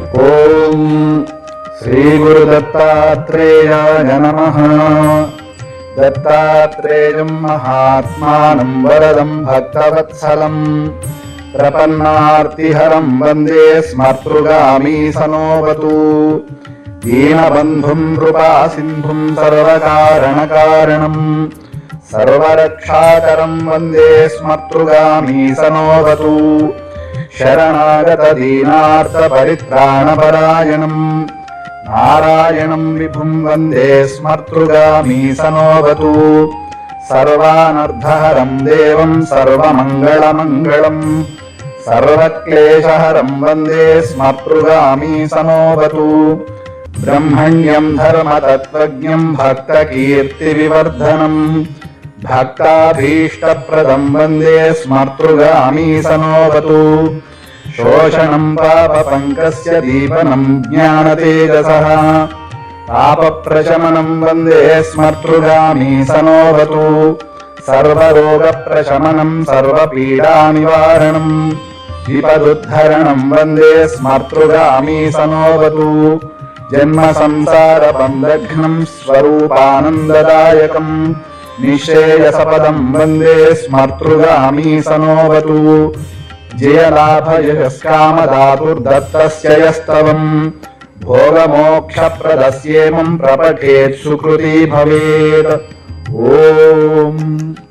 ఓం శ్రీ గురు దత్తాత్రేయాయ నమ. దత్తాత్రేయం మహాత్మానం వరదం భక్తవత్సలం. ప్రపన్నార్తిహరం వందే స్మర్తృగామీ సనోవతు. దీనబంధుం కృపా సింధుం సర్వకారణకారణం. సర్వరక్షాకరం వందే స్మర్తృగామీ సనోవతు. శరణాగత దీనార్థ పరిత్రాణపరాయణం నారాయణం విభుం వందే స్మర్తృగామీ సనోవతు సర్వానర్ధహరం దేవం సర్వమంగళమంగళం సర్వక్లేశహరం వందే స్మర్తృగామీ సనోవతు బ్రహ్మణ్యం ధర్మతత్వజ్ఞం భక్తకీర్తివివర్ధనం భక్తాభీష్టప్రదం వందే స్మర్తృగామీ సనోవతు శోషణం పాపపంకస్య దీపనం జ్ఞానతేజసः. పాపప్రశమనం వందే స్మర్తృగామీ సనోవతు. సర్వరోగప్రశమనం సర్వపీడానివారణం. విపదుద్ధరణం వందే స్మర్తృగామీ సనోవతు. జన్మ సంసార బంధఘ్నం స్వరూపానందదాయకం నిశ్రేయసపదం వందే స్మర్తృగామీ సనోవతు జయలాభయస్కామదాతుర్దత్తస్య యస్తవం భోగమోక్షప్రదస్యేమం